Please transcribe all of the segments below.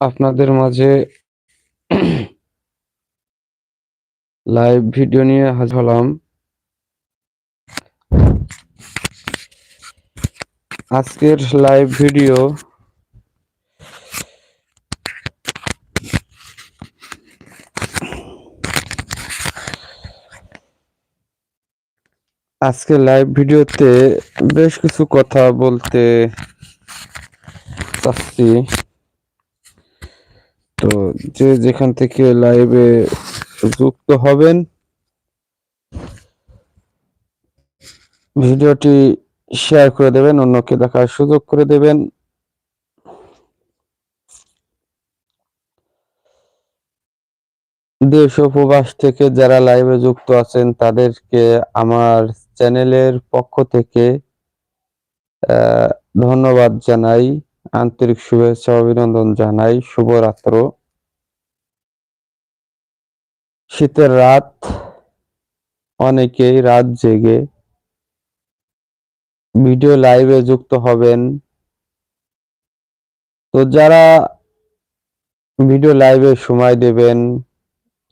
আপনাদের মাঝে live video নিয়ে হাজির হলাম। আজকের লাইভ ভিডিও আজকে লাইভ ভিডিওতে বেশ কিছু কথা বলতে চাচ্ছি। তো যে যেখান থেকে লাইভে যুক্ত হবেন, ভিডিওটি শেয়ার করে দেবেন, অন্যকে দেখার সুযোগ করে দেবেন। দেশ উপবাস থেকে যারা লাইভে যুক্ত আছেন, তাদেরকে আমার চ্যানেলের পক্ষ থেকে ধন্যবাদ জানাই। আন্তরিক শুভেচ্ছা অভিনন্দন জানাই। শুভরাত্র শীতের রাত, অনেকেই রাত জেগে ভিডিও লাইভে যুক্ত হবেন। তো যারা ভিডিও লাইভে সময় দেবেন,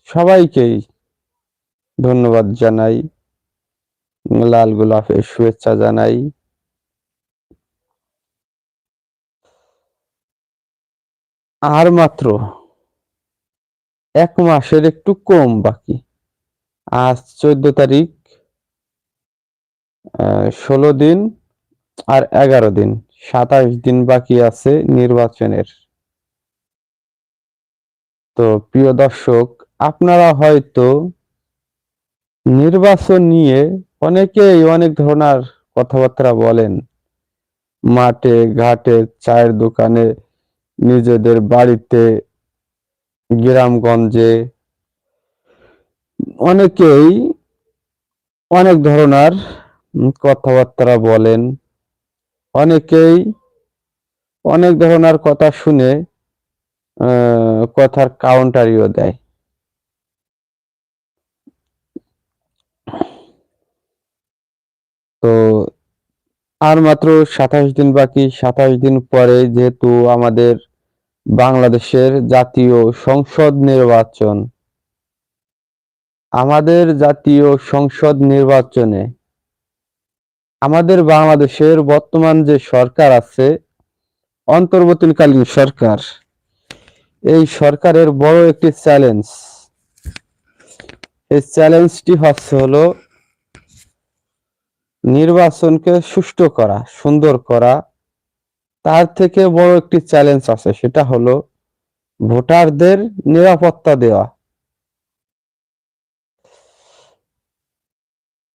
সবাইকেই ধন্যবাদ জানাই। লাল গোলাপের শুভেচ্ছা জানাই। আর মাত্র এক মাসের একটু কম বাকি। আজ চোদ্দ তারিখ ষোলো দিন আর এগারো দিন। সাতাশ দিন বাকি আছে নির্বাচনের। তো প্রিয় দর্শক, আপনারা হয়তো নির্বাচন নিয়ে অনেকেই অনেক ধরনের কথাবার্তা বলেন। মাঠে, ঘাটে, চায়ের দোকানে নিজেদের বাড়িতে, গ্রামগঞ্জে, অনেকেই অনেক ধরনের কথাবার্তা বলেন। অনেকেই অনেক ধরনের কথা শুনে কথার কাউন্টারিও দেয়। তো আর মাত্র সাতাশ দিন বাকি, সাতাশ দিন পরে যেহেতু আমাদের বাংলাদেশের জাতীয় সংসদ নির্বাচন, আমাদের জাতীয় সংসদ নির্বাচনে আমাদের বাংলাদেশের বর্তমান যে সরকার আছে, অন্তর্বর্তীকালীন সরকার, এই সরকারের বড় একটি চ্যালেঞ্জ। এই চ্যালেঞ্জটি হচ্ছে হলো নির্বাচনকে সুষ্ঠু করা, সুন্দর করা, তার থেকে বড় একটি চ্যালেঞ্জ আছে, সেটা হলো ভোটারদের নিরাপত্তা দেওয়া।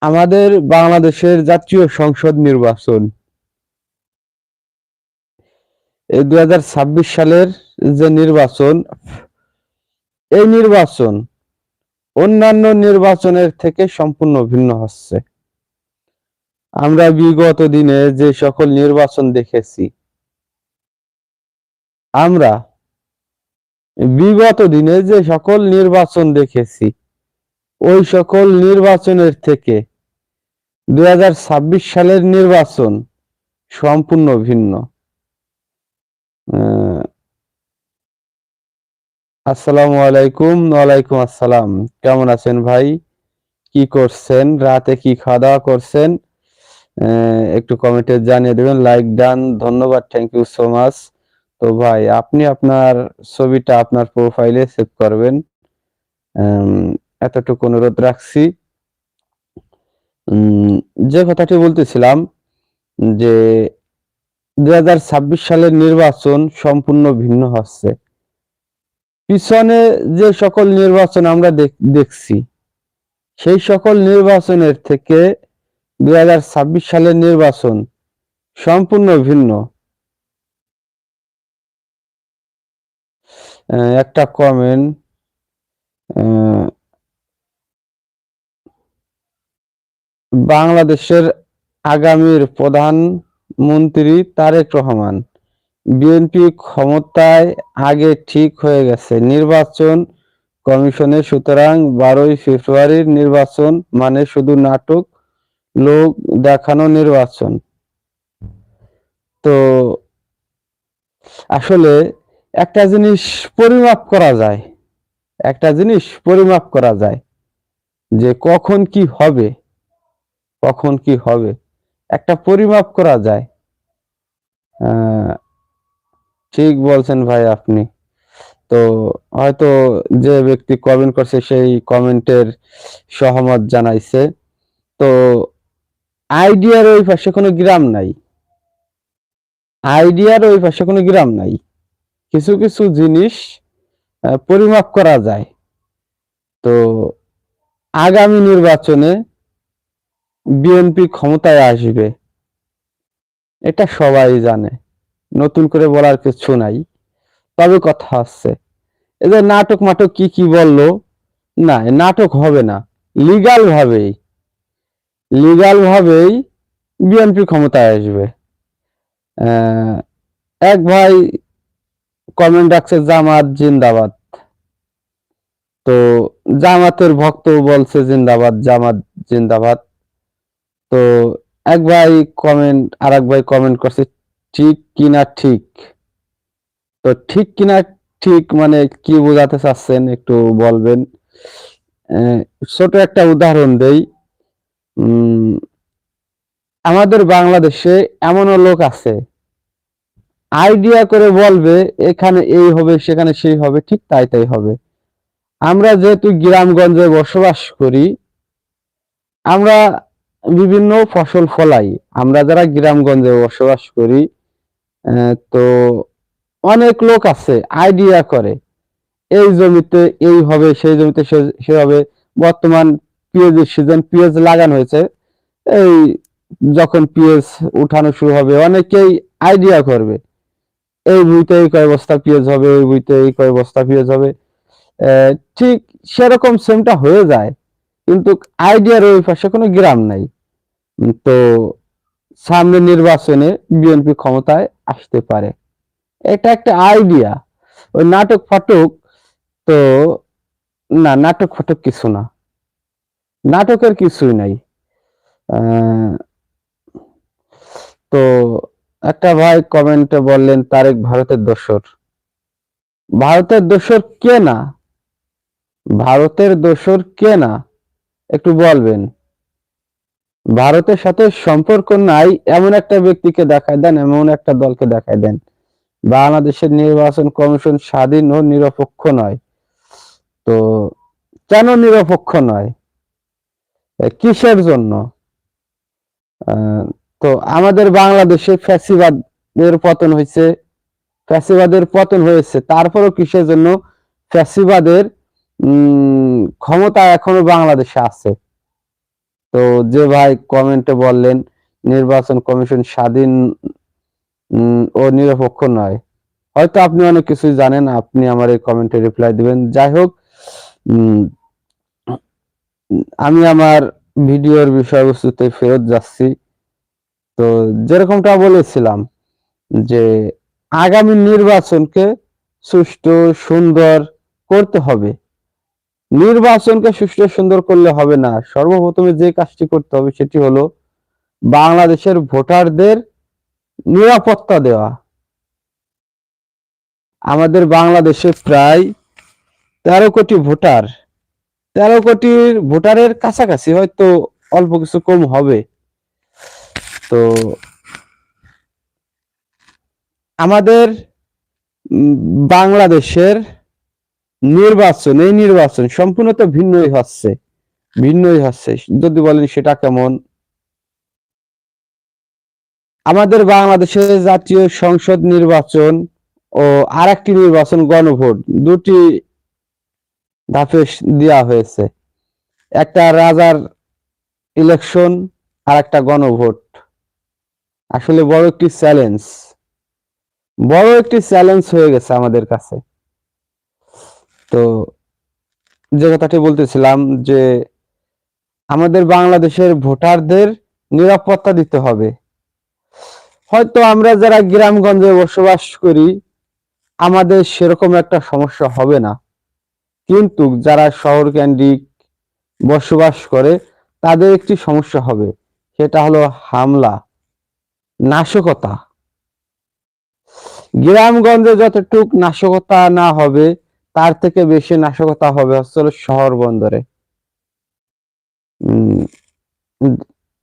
আমাদের বাংলাদেশের জাতীয় সংসদ নির্বাচন। এই দুই হাজার ছাব্বিশ সালের যে নির্বাচন, এই নির্বাচন অন্যান্য নির্বাচনের থেকে সম্পূর্ণ ভিন্ন হচ্ছে। আমরা বিগত দিনে যে সকল নির্বাচন দেখেছি, আমরা বিগত দিনে যে সকল নির্বাচন দেখেছি, ওই সকল নির্বাচনের থেকে দুই সালের নির্বাচন সম্পূর্ণ ভিন্ন। আসসালামু আলাইকুম, ওয়ালাইকুম আসসালাম। কেমন আছেন ভাই? কি করছেন? রাতে কি খাওয়া দাওয়া করছেন? একটু কমেন্টে জানিয়ে দেবেন। লাইক ডান ধন্যবাদ। থ্যাংক ইউ সো মাচ তো ভাই, আপনি আপনার ছবিটা আপনার প্রোফাইলে সেভ করবেন। এতটুকু অনুরোধ রাখছি। যে কথাটি বলতেছিলাম যে দু হাজার ছাব্বিশ সালের নির্বাচন সম্পূর্ণ ভিন্ন হচ্ছে। পিছনে যে সকল নির্বাচন আমরা দেখ- দেখছি, সেই সকল নির্বাচনের থেকে দুই হাজার ছাব্বিশ সালের নির্বাচন সম্পূর্ণ ভিন্ন। একটা কমেন্ট বাংলাদেশের আগামীর প্রধানমন্ত্রী তারেক রহমান, বিএনপি ক্ষমতায় আগে ঠিক হয়ে গেছে। নির্বাচন কমিশনের সুতরাং বারোই ফেব্রুয়ারির নির্বাচন মানে শুধু নাটক লোক দেখানো নির্বাচন। তো আসলে একটা জিনিস পরিমাপ করা যায়। একটা জিনিস পরিমাপ করা যায় যে কখন কি হবে, কখন কি হবে। একটা পরিমাপ করা যায়। ঠিক বলছেন ভাই আপনি। তো হয়তো যে ব্যক্তি কমেন্ট করছে সেই কমেন্টের সহমত জানাইছে। তো আইডিয়ার ওই পাশে কোনো গ্রাম নাই। আইডিয়ার ওই পাশে কোনো গ্রাম নাই। কিছু কিছু জিনিস পরিমাপ করা যায়। তো আগামী নির্বাচনে বিএনপি ক্ষমতায় আসবে, এটা সবাই জানে। নতুন করে বলার কিছু নাই। তবে কথা হচ্ছে, এদের নাটক মাটক কি কি বলল? না নাটক হবে না। লিগাল ভাবেই। লিগাল ভাবেই বিএনপি ক্ষমতায় আসবে। এক ভাই কমেন্ট রাখছে, জামাত জিন্দাবাদ। তো জামাতের ভক্ত বলছে জিন্দাবাদ, জামাত জিন্দাবাদ। তো এক ভাই কমেন্ট আর এক ভাই কমেন্ট করছে, ঠিক কিনা ঠিক? তো ঠিক কিনা ঠিক মানে কি বোঝাতে চাচ্ছেন একটু বলবেন। ছোট একটা উদাহরণ দেই। আমাদের বাংলাদেশে এমনও লোক আছে। আইডিয়া করে বলবে, এখানে এই হবে, সেখানে সেই হবে, ঠিক তাই তাই হবে। আমরা যেহেতু গ্রামগঞ্জে বসবাস করি, আমরা বিভিন্ন ফসল ফলাই। আমরা যারা গ্রামগঞ্জে বসবাস করি তো অনেক লোক আছে, আইডিয়া করে। এই জমিতে এই হবে, সেই জমিতে সে হবে বর্তমান পেঁয়াজের সিজন পেঁয়াজ লাগানো হয়েছে। এই যখন পেঁয়াজ উঠানো শুরু হবে, অনেকেই আইডিয়া করবে, এই বুইতে এই কয় বস্তা পেঁয়াজ হবে এই বুইতে এই কয় বস্তা পেঁয়াজ হবে। ঠিক সেরকম সেমটা হয়ে যায়, কিন্তু আইডিয়ার ওই পাশে কোনো গ্রাম নাই। তো সামনে নির্বাচনে বিএনপি ক্ষমতায় আসতে পারে। এটা একটা আইডিয়া ওই নাটক ফাটক তো, না নাটক ফাটক কিছু না। নাটকের কিছুই নাই। তো একটা ভাই কমেন্টে বললেন, তারেক ভারতের দোসর। ভারতের দোসর কে না? ভারতের দোসর কে না? একটু বলবেন। ভারতের সাথে সম্পর্ক নাই, এমন একটা ব্যক্তিকে দেখায় দেন, এমন একটা দলকে দেখায় দেন। বাংলাদেশের নির্বাচন কমিশন স্বাধীন ও নিরপেক্ষ নয়। তো কেন নিরপেক্ষ নয়? কিসের জন্য? তো আমাদের বাংলাদেশে ফ্যাসিবাদের পতন হয়েছে। ফ্যাসিবাদের পতন হয়েছে, তারপরও কিসের জন্য? ফ্যাসিবাদের ক্ষমতা এখনও বাংলাদেশে আছে। তো যে ভাই কমেন্টে বললেন, নির্বাচন কমিশন স্বাধীন ও নিরপেক্ষ নয়। হয়তো আপনি অনেক কিছুই জানেন, আপনি আমার এই কমেন্টে রিপ্লাই দিবেন। যাই হোক আমি আমার ভিডিওর বিষয়বস্তুতে ফেরত যাচ্ছি। তো যেরকমটা বলেছিলাম যে আগামী নির্বাচনকে সুষ্ঠু, সুন্দর করতে হবে। নির্বাচনকে সুষ্ঠু, সুন্দর করলে হবে না। সর্বপ্রথমে যে কাজটি করতে হবে সেটি হলো বাংলাদেশের ভোটারদের নিরাপত্তা দেওয়া। আমাদের বাংলাদেশে প্রায় তেরো কোটি ভোটার তেরো কোটির ভোটারের কাছাকাছি, হয়তো অল্প কিছু কম হবে। তো আমাদের বাংলাদেশের নির্বাচন, এই নির্বাচন সম্পূর্ণ তো ভিন্নই হচ্ছে ভিন্নই হচ্ছে। যদি বলেন সেটা কেমন? আমাদের বাংলাদেশের জাতীয় সংসদ নির্বাচন ও আর একটি নির্বাচন গণভোট, দুটি ধাপে দেওয়া হয়েছে। একটা রাজার ইলেকশন আর একটা গণভোট। আসলে বড় একটি চ্যালেঞ্জ বড় একটি চ্যালেঞ্জ হয়ে গেছে আমাদের কাছে। তো যে কথাটি বলতেছিলাম যে আমাদের বাংলাদেশের ভোটারদের নিরাপত্তা দিতে হবে। হয়তো আমরা যারা গ্রামগঞ্জে বসবাস করি, আমাদের সেরকম একটা সমস্যা হবে না। কিন্তু যারা শহর কেন্দ্রিক বসবাস করে, তাদের একটি সমস্যা হবে। সেটা হলো হামলা, নাশকতা। গ্রামগঞ্জে যতটুক নাশকতা না হবে, তার থেকে বেশি নাশকতা হবে হচ্ছে শহর বন্দরে।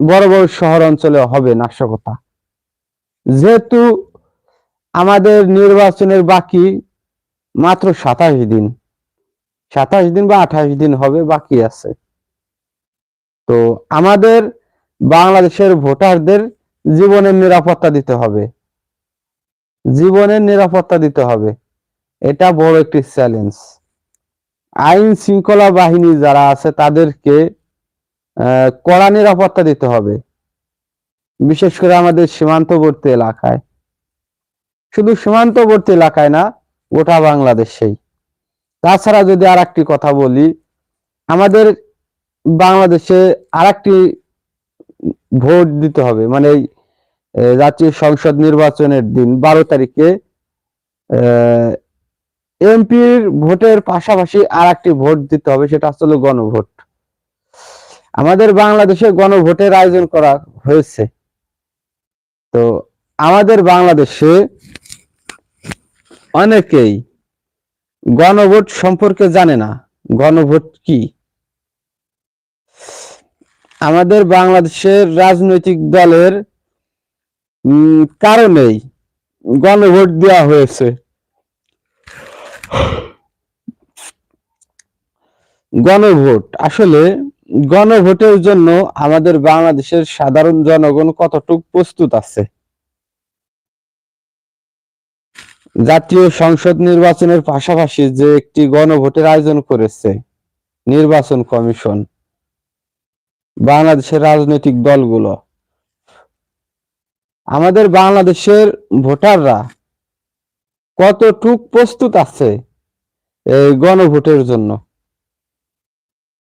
বড় বড় শহর অঞ্চলে হবে নাশকতা। যেহেতু আমাদের নির্বাচনের বাকি মাত্র সাতাশ দিন সাতাশ দিন বা আঠাশ দিন হবে, বাকি আছে। তো আমাদের বাংলাদেশের ভোটারদের জীবনের নিরাপত্তা দিতে হবে। জীবনের নিরাপত্তা দিতে হবে। এটা বড় একটি চ্যালেঞ্জ আইন শৃঙ্খলা বাহিনী যারা আছে, তাদেরকে কড়া নিরাপত্তা দিতে হবে। বিশেষ করে আমাদের সীমান্তবর্তী এলাকায়। শুধু সীমান্তবর্তী এলাকায় না, গোটা বাংলাদেশেই। তাছাড়া যদি আর একটি কথা বলি, আমাদের বাংলাদেশে আর একটি ভোট দিতে হবে মানে জাতীয় সংসদ নির্বাচনের দিন, বারো তারিখে এমপির ভোটের পাশাপাশি আর একটি ভোট দিতে হবে, সেটা আসলে গণভোট। আমাদের বাংলাদেশে গণভোটের আয়োজন করা হয়েছে। তো আমাদের বাংলাদেশে অনেকেই গণভোট সম্পর্কে জানে না। গণভোট কি? আমাদের বাংলাদেশের রাজনৈতিক দলের কারণেই গণভোট দেওয়া হয়েছে। গণভোট, আসলে গণভোটের জন্য আমাদের বাংলাদেশের সাধারণ জনগণ কতটুকু প্রস্তুত আছে? জাতীয় সংসদ নির্বাচনের পাশাপাশি যে একটি গণভোটের আয়োজন করেছে নির্বাচন কমিশন, বাংলাদেশের রাজনৈতিক দলগুলো। আমাদের বাংলাদেশের ভোটাররা কতটুক প্রস্তুত আছে এই গণভোটের জন্য?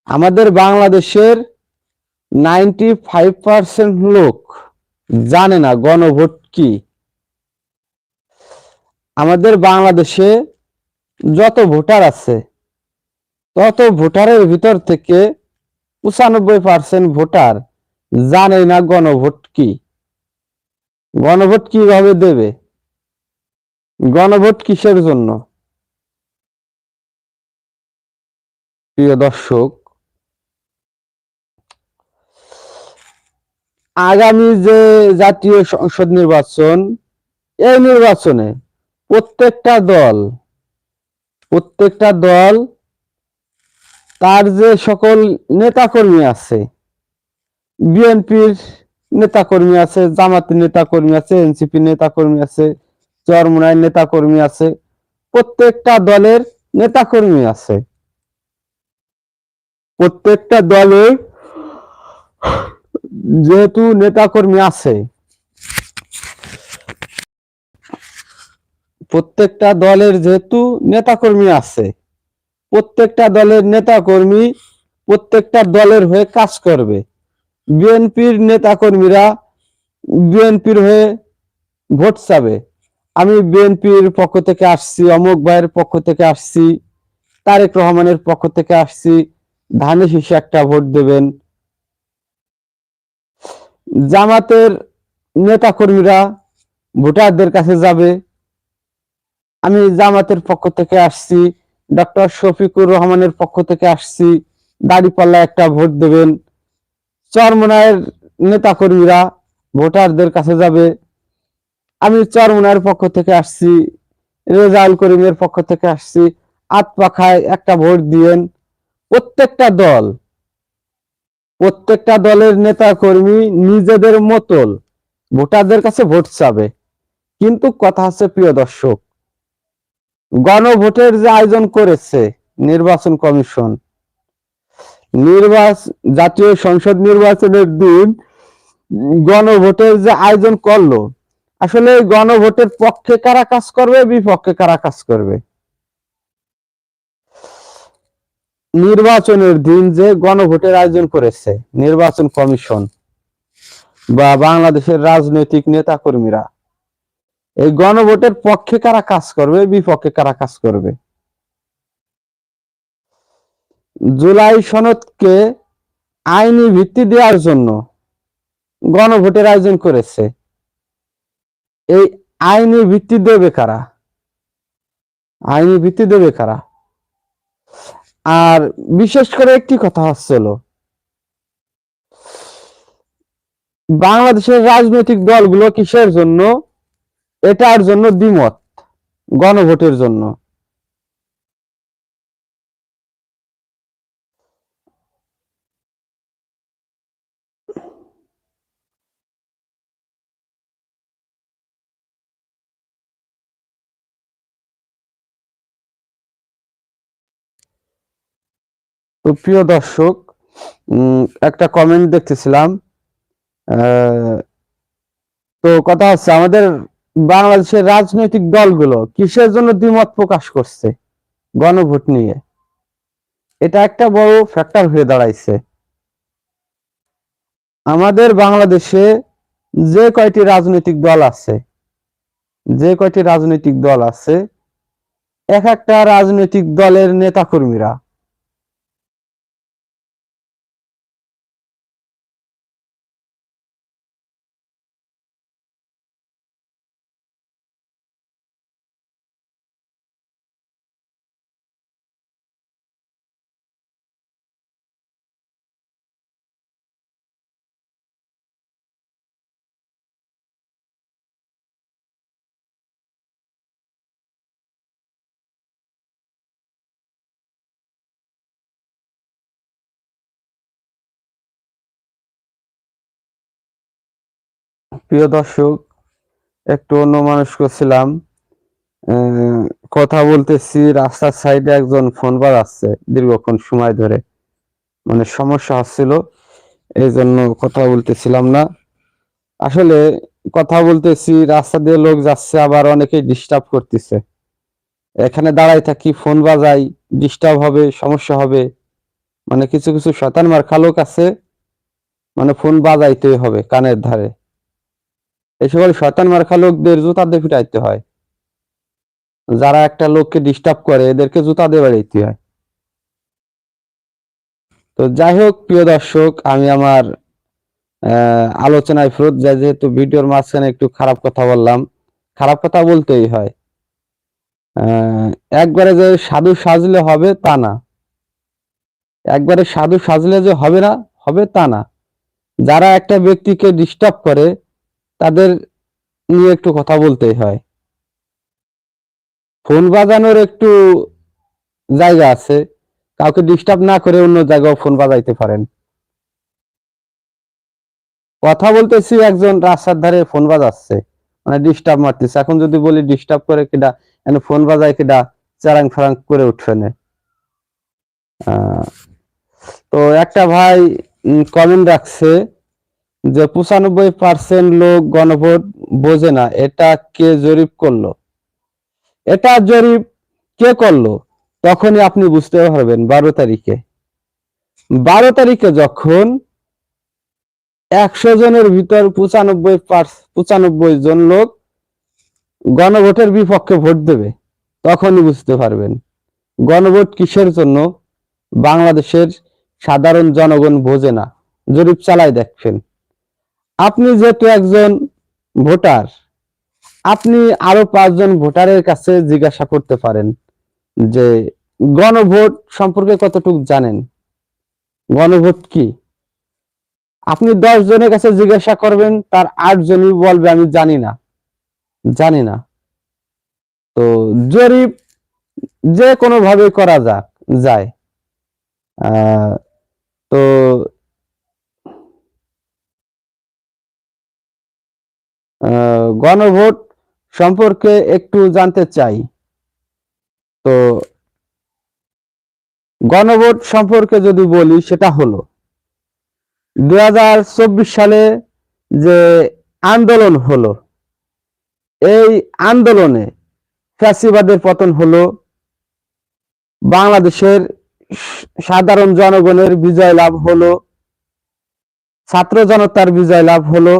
আমাদের বাংলাদেশের নাইনটি ফাইভ পার্সেন্ট লোক জানে না গণভোট কি। আমাদের বাংলাদেশে যত ভোটার আছে, তত ভোটারের ভিতর থেকে পঁচানব্বই পার্সেন্ট ভোটার জানে না গণভোট কি। গণভোট কীভাবে দেবে? গণভোট কিসের জন্য? প্রিয় দর্শক, আগামী যে জাতীয় সংসদ নির্বাচন, এই নির্বাচনে প্রত্যেকটা দল প্রত্যেকটা দল তার যে সকল নেতাকর্মী আছে, বিএনপির নেতাকর্মী আছে, জামাতের নেতাকর্মী আছে এনসিপি নেতাকর্মী আছে চরমুনায় নেতাকর্মী আছে, প্রত্যেকটা দলের নেতাকর্মী আছে। প্রত্যেকটা দলের যেহেতু নেতাকর্মী আছে প্রত্যেকটা দলের যেহেতু নেতাকর্মী আছে, প্রত্যেকটা দলের নেতাকর্মী প্রত্যেকটা দলের হয়ে কাজ করবে। বিএনপির নেতাকর্মীরা বিএনপির হয়ে ভোট চাবে। আমি বিএনপির পক্ষ থেকে আসছি, অমুক ভাইয়ের পক্ষ থেকে আসছি, তারেক রহমানের পক্ষ থেকে আসছি। ধানে শীষে একটা ভোট দেবেন। জামাতের নেতাকর্মীরা ভোটারদের কাছে যাবে। আমি জামাতের পক্ষ থেকে আসছি, ডক্টর শফিকুর রহমানের পক্ষ থেকে আসছি। দাড়িপাল্লা একটা ভোট দেবেন। চরমনায়ের নেতাকর্মীরা ভোটারদের কাছে যাবে। আমি চরমনায়ের পক্ষ থেকে আসছি, রেজাউল করিমের পক্ষ থেকে আসছি। আতপাখায় একটা ভোট দিয়েন প্রত্যেকটা দল। প্রত্যেকটা দলের নেতা কর্মী নিজেদের মতল ভোটারদের কাছে ভোট চাবে। কিন্তু কথা হচ্ছে, প্রিয় দর্শক গণভোটের যে আয়োজন করেছে নির্বাচন কমিশন নির্বাচন জাতীয় সংসদ নির্বাচনের দিন গণভোটের যে আয়োজন করল, আসলে গণভোটের পক্ষে কারা কাজ করবে, বিপক্ষে কারা কাজ করবে? নির্বাচনের দিন যে গণভোটের আয়োজন করেছে নির্বাচন কমিশন বা বাংলাদেশের রাজনৈতিক নেতা কর্মীরা এই গণভোটের পক্ষে কারা কাজ করবে, বিপক্ষে কারা কাজ করবে? জুলাই সনদকে আইনি ভিত্তি দেওয়ার জন্য গণভোটের আয়োজন করেছে। এই আইনি ভিত্তি দেবে কারা? আইনি ভিত্তি দেবে কারা? আর বিশেষ করে একটি কথা হচ্ছিল, বাংলাদেশের রাজনৈতিক দলগুলো কিসের জন্য এটার জন্য দ্বিমত, গণভোটের জন্য। তো প্রিয় দর্শক একটা কমেন্ট দেখতেছিলাম তো কথা হচ্ছে আমাদের বাংলাদেশের রাজনৈতিক দলগুলো কিসের জন্য দ্বিমত প্রকাশ করছে গণভোট নিয়ে? এটা একটা বড় ফ্যাক্টর হয়ে দাঁড়াইছে। আমাদের বাংলাদেশে যে কয়টি রাজনৈতিক দল আছে, যে কয়টি রাজনৈতিক দল আছে, এক একটা রাজনৈতিক দলের নেতাকর্মীরা প্রিয় দর্শক, একটু অন্য মানুষ করছিলাম কথা বলতেছি, রাস্তার সাইডে একজন ফোন বাজাচ্ছে দীর্ঘক্ষণ সময় ধরে। মানে সমস্যা হচ্ছিল এই জন্য কথা বলতেছিলাম না। আসলে কথা বলতেছি, রাস্তা দিয়ে লোক যাচ্ছে, আবার অনেকেই ডিস্টার্ব করতেছে। এখানে দাঁড়াই থাকি ফোন বাজাই ডিস্টার্ব হবে, সমস্যা হবে। মানে কিছু কিছু শতান মার্কা লোক আছে মানে ফোন বাজাইতেই হবে কানের ধারে। এই সকল শয়তান মার্কা লোকদের জুতা দিয়ে পিটাইতে হয়। যারা একটা লোককে ডিস্টার্ব করে, এদেরকে জুতা দিয়ে বাড়াইতে হয়। তো যাই হোক, প্রিয় দর্শক, আমি আমার আলোচনায় ফেরত যাই, যেহেতু ভিডিওর মাঝখানে একটু খারাপ কথা বললাম। খারাপ কথা বলতেই হয়। একবারে যে সাধু সাজলে হবে তা না। একবারে সাধু সাজলে যে হবে না, হবে তা না। যারা একটা ব্যক্তিকে ডিস্টার্ব করে তাদের নিয়ে একটু কথা বলতেই হয়। ফোন বাজানোর একটু জায়গা আছে। কাউকে ডিস্টার্ব না করে অন্য জায়গাও ফোন বাজাইতে পারেন। কথা বলতেছি একজন রাস্তার ধারে ফোন বাজাচ্ছে মানে ডিস্টার্ব মারতেছে। এখন যদি বলি ডিস্টার্ব করে কিডা, এনে ফোন বাজায় কিডা, চারাং ফারাং করে উঠবে না। তো একটা ভাই কমেন্ট রাখছে যে পঁচানব্বই পার্সেন্ট লোক গণভোট বোঝে না, এটা কে জরিপ করল? এটা জরিপ কে করল? তখনই আপনি বুঝতে পারবেন বারো তারিখে। বারো তারিখে যখন একশো জনের ভিতর পঁচানব্বই পঁচানব্বই জন লোক গণভোটের বিপক্ষে ভোট দেবে, তখনই বুঝতে পারবেন গণভোট কিসের জন্য? বাংলাদেশের সাধারণ জনগণ বোঝে না। জরিপ চালাই দেখছেন। আপনি যেহেতু একজন ভোটার, আপনি আরও পাঁচজন ভোটারের কাছে জিজ্ঞাসা করতে পারেন যে, গণভোট সম্পর্কে কতটুকু জানেন? গণভোট কি? আপনি দশ জনের কাছে জিজ্ঞাসা করবেন, তার আট জনই বলবে, আমি জানি না। জানি না। তো জরিপ যে কোনো ভাবে করা যাক যায়। তো গণভোট সম্পর্কে একটু জানতে চাই। তো গণভোট সম্পর্কে যদি বলি, সেটা হলো দু হাজার চব্বিশ সালে যে আন্দোলন হলো, এই আন্দোলনে ফ্যাসিবাদের পতন হলো, বাংলাদেশের সাধারণ জনগণের বিজয় লাভ হলো, ছাত্র জনতার বিজয় লাভ হলো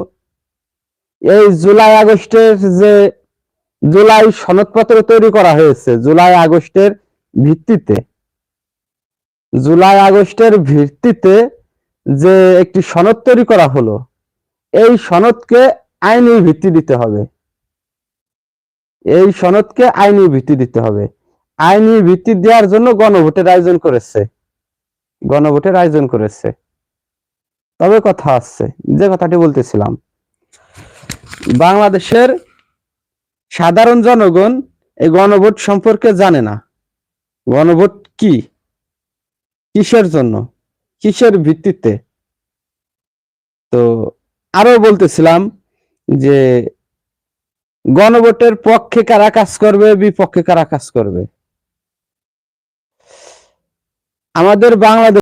এই জুলাই আগস্টের যে জুলাই সনদপত্র তৈরি করা হয়েছে, জুলাই আগস্টের ভিত্তিতে, জুলাই আগস্টের ভিত্তিতে যে একটি সনদ তৈরি করা হলো, এই সনদকে আইনি ভিত্তি দিতে হবে। এই সনদকে আইনি ভিত্তি দিতে হবে। আইনি ভিত্তি দেওয়ার জন্য গণভোটের আয়োজন করেছে। গণভোটের আয়োজন করেছে। তবে কথা আছে, যে কথাটি বলতেছিলাম বাংলাদেশের সাধারণ জনগণ এই গণভোট সম্পর্কে জানে না। গণভোট কি? কিসের জন্য? কিসের ভিত্তিতে? তো আরও বলতেছিলাম যে গণভোটের পক্ষে কারা কাজ করবে, বিপক্ষে কারা কাজ করবে? আমাদের বাংলাদেশ